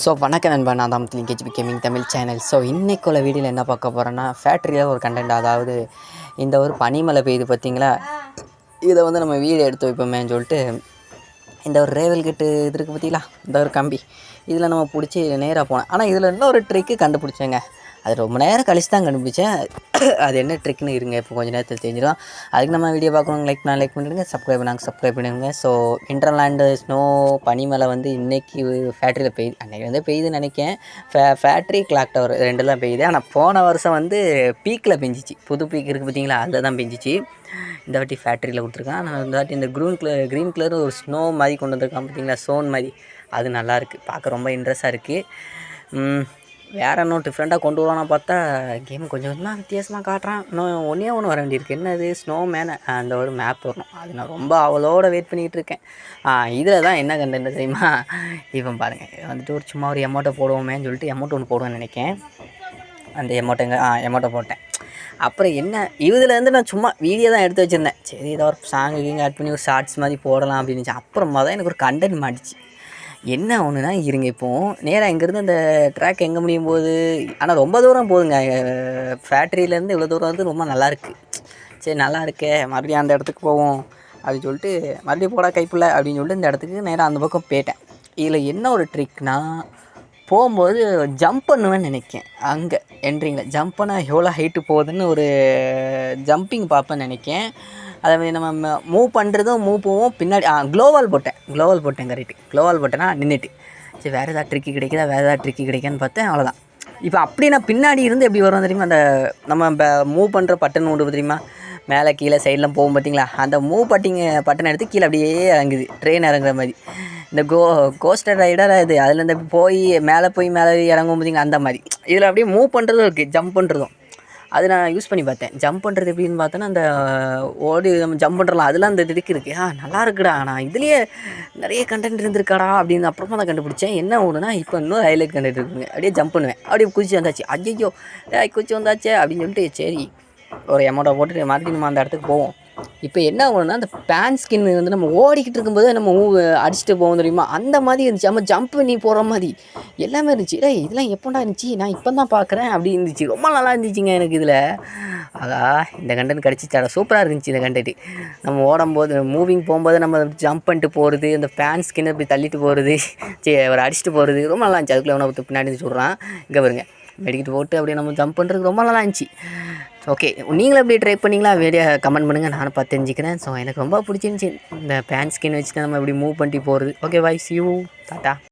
So வணக்கம் நண்பா. நான் தான் Linkage Gaming Tamil channel. So இன்றைக்குள்ள வீடியோவில் என்ன பார்க்க போகிறேன்னா ஃபேக்ட்ரியில் ஒரு கண்டென்ட் அதாவது இந்த ஒரு பனிமலை பெய்யுது பார்த்தீங்களா இதை வந்து நம்ம வீடியோ எடுத்து வைப்போமேன்னு சொல்லிட்டு இந்த ஒரு ரேவல் கட்டு இது இருக்குது பார்த்தீங்களா இந்த ஒரு கம்பி. இதில் நம்ம பிடிச்சி நேராக போனேன் ஆனால் இதில் இன்னொரு ட்ரிக்கு கண்டுபிடிச்சேங்க. அது ரொம்ப நேரம் கழிச்சு தான் கண்டுபிடிச்சேன். அது என்ன ட்ரிக்னு இருங்க இப்போ கொஞ்சம் நேரத்தில் தெரிஞ்சிடும் அதுக்கு நம்ம வீடியோ பார்க்கணும் லைக் நான் லைக் பண்ணிடுங்க சப்ஸ்கிரைப் பண்ணாங்க சப்ஸ்கிரைப் பண்ணிடுங்க. ஸோ இன்டர்லேண்டு ஸ்னோ பனிமலை வந்து இன்றைக்கி ஃபேக்ட்ரியில் பெய்யுது அன்றைக்கி வந்து பெய்யுதுன்னு நினைக்கேன் ஃபே ஃபேக்ட்ரி கிளாக் டவர் ரெண்டு தான் பெய்யுது. ஆனால் போன வருஷம் வந்து பீக்கில் பெஞ்சிச்சு. புது பீக் இருக்குது பார்த்தீங்களா அதில் தான் பெஞ்சிச்சு. இந்த வாட்டி ஃபேக்ட்ரியில் கொடுத்துருக்கான் ஆனால் இந்த வாட்டி இந்த க்ரூன் கலர் க்ரீன் கலர் ஒரு ஸ்னோ மாதிரி கொண்டு வந்திருக்கான் பார்த்தீங்களா சோன் மாதிரி. அது நல்லாயிருக்கு பார்க்க ரொம்ப இன்ட்ரெஸ்ட்டாக இருக்குது வேறு இன்னும் டிஃப்ரெண்ட்டாக கொண்டு வருவானா பார்த்தா கேம் கொஞ்சம் கொஞ்சமாக வித்தியாசமாக காட்டுறான். இன்னும் ஒன்றே ஒன்று வர வேண்டியிருக்கு. என்னது? ஸ்னோ மேனு அந்த ஒரு மேப் வரணும். அது நான் ரொம்ப அவளோட வெயிட் பண்ணிகிட்டு இருக்கேன். இதில் தான் என்ன கண்டென்ட் தெரியுமா? இவன் பாருங்கள் வந்துட்டு ஒரு சும்மா ஒரு எமௌண்ட்டை போடுவோமேன்னு சொல்லிட்டு எமௌண்ட் ஒன்று போடுவேன்னு நினைக்கேன். அந்த எமௌண்ட்டுங்க ஆ எமௌண்ட்டை போட்டேன். அப்புறம் என்ன? இதுலேருந்து நான் சும்மா வீடியோ தான் எடுத்து வச்சுருந்தேன். சரி ஏதோ ஒரு சாங்கு கீங்க ஆட் பண்ணி ஒரு ஷார்ட்ஸ் மாதிரி போடலாம் அப்படின்னு அப்புறமா தான் எனக்கு ஒரு கண்டென்ட் மாட்டிச்சு. என்ன ஒன்றுனா இருங்க இப்போது நேராக இங்கேருந்து அந்த ட்ராக் எங்கே முடியும் போது? ஆனால் ரொம்ப தூரம் போகுதுங்க ஃபேக்ட்ரியிலேருந்து இவ்வளோ தூரம் வந்து ரொம்ப நல்லாயிருக்கு சரி நல்லா இருக்கே. மறுபடியும் அந்த இடத்துக்கு போவோம். அப்படின்னு சொல்லிட்டு மறுபடியும் போடா கைப்பில்ல அப்படின்னு சொல்லிட்டு இந்த இடத்துக்கு நேராக அந்த பக்கம் போயிட்டேன். இதில் என்ன ஒரு ட்ரிக்னா போகும்போது ஜம்ப் பண்ணுவேன்னு நினைக்கேன். அங்கே என்ட்ரிங்கில் ஜம்ப் பண்ணால் எவ்வளோ ஹைட்டு போகுதுன்னு ஒரு ஜம்பிங் பார்ப்பேன்னு நினைக்கேன். அதே மாதிரி நம்ம மூவ் பண்ணுறதும் மூவ் போவோம். பின்னாடி ஆ க்ளோவால் போட்டேன். க்ளோவால் போட்டேன் கரெக்ட் க்ளோவால் போட்டேன்னா நின்றுட்டு சரி வேறு ஏதாவது ட்ரிக்கி கிடைக்குதா? வேறு ஏதாவது ட்ரிக்கி கிடைக்கான்னு பார்த்தேன். அவ்வளோதான் இப்போ அப்படி நான் பின்னாடி இருந்து எப்படி வரும் தெரியுமா? அந்த நம்ம இப்போ மூவ் பண்ணுற பட்டன் உண்டு தெரியுமா? மேலே கீழே சைட்லாம் போகும் பார்த்தீங்களா? அந்த மூவ் பட்டிங்க பட்டன் எடுத்து கீழே அப்படியே இறங்குது. ட்ரெயின் இறங்குற மாதிரி. இந்த கோ கோஸ்டர் ரைடர் இது. அதுலேருந்து போய் மேலே போய் மேலே இறங்கும் பார்த்தீங்களா? அந்த மாதிரி. இதில் அப்படியே மூவ் பண்ணுறதும் இருக்குது ஜம்ப் பண்ணுறதும் அது நான் யூஸ் பண்ணி பார்த்தேன். ஜம்ப் பண்ணுறது எப்படின்னு பார்த்தோன்னா அந்த ஓடி நம்ம ஜம்ப் பண்ணுறலாம் அதெல்லாம் அந்த இதுக்கு இருக்குது ஆ நல்லா இருக்குடா. நான் இதுலேயே நிறைய கண்டென்ட் இருந்திருக்காடா அப்படின்னு அப்புறமா தான் கண்டுபிடிச்சேன். என்ன ஒன்றுனா இப்போ இன்னும் ஹைலைட் கண்டென்ட் இருக்குங்க. அப்படியே ஜம்ப் பண்ணுவேன். அப்படியே குச்சி வந்தாச்சு. ஐயோ குச்சி வந்தாச்சே அப்படின்னு சொல்லிட்டு சரி ஒரு அமௌண்ட்டை போட்டுட்டு மறுபடியும் நம்ம அந்த இடத்துக்கு போவோம். இப்போ என்ன ஆகணும்னா அந்த பேன் ஸ்கின் வந்து நம்ம ஓடிக்கிட்டு இருக்கும்போது நம்ம அடிச்சுட்டு போவோம் தெரியுமா? அந்த மாதிரி இருந்துச்சு. நம்ம ஜம்ப் பண்ணி போகிற மாதிரி. எல்லாமே இருந்துச்சு. டேய் இதெல்லாம் எப்போண்டா இருந்துச்சு? நான் இப்போ தான் பார்க்குறேன் அப்படி இருந்துச்சு. ரொம்ப நல்லா இருந்துச்சுங்க எனக்கு இதில். ஆகா இந்த கண்டென்ட் கிடச்சிச்சாடா சூப்பராக இருந்துச்சு இந்த கண்டென்ட் நம்ம ஓடும்போது மூவிங் போகும்போது நம்ம ஜம்ப் பண்ணிட்டு போகிறது அந்த ஃபேன் ஸ்கின் அப்படி தள்ளிட்டு போகிறது சரி அவர் அடிச்சுட்டு போகிறது ரொம்ப நல்லா இருந்துச்சு. அதுக்குள்ளே அவனை பின்னாடி இருந்து சொல்கிறான் இங்கே பாருங்க. மெடிக்கிட்டு போட்டு அப்படியே நம்ம ஜம்ப் பண்ணுறதுக்கு ரொம்ப நல்லா இருந்துச்சு. ஓகே நீங்களும் எப்படி ட்ரை பண்ணிங்களா? வெளியே கமெண்ட் பண்ணுங்கள் நானும் பார்த்து தெரிஞ்சுக்கிறேன். ஸோ எனக்கு ரொம்ப பிடிச்சிருந்துச்சி. இந்த பேண்ட் ஸ்கின் வச்சுட்டு நம்ம இப்படி மூவ் பண்ணிட்டு போகிறது ஓகே பாய் யூ டாட்டா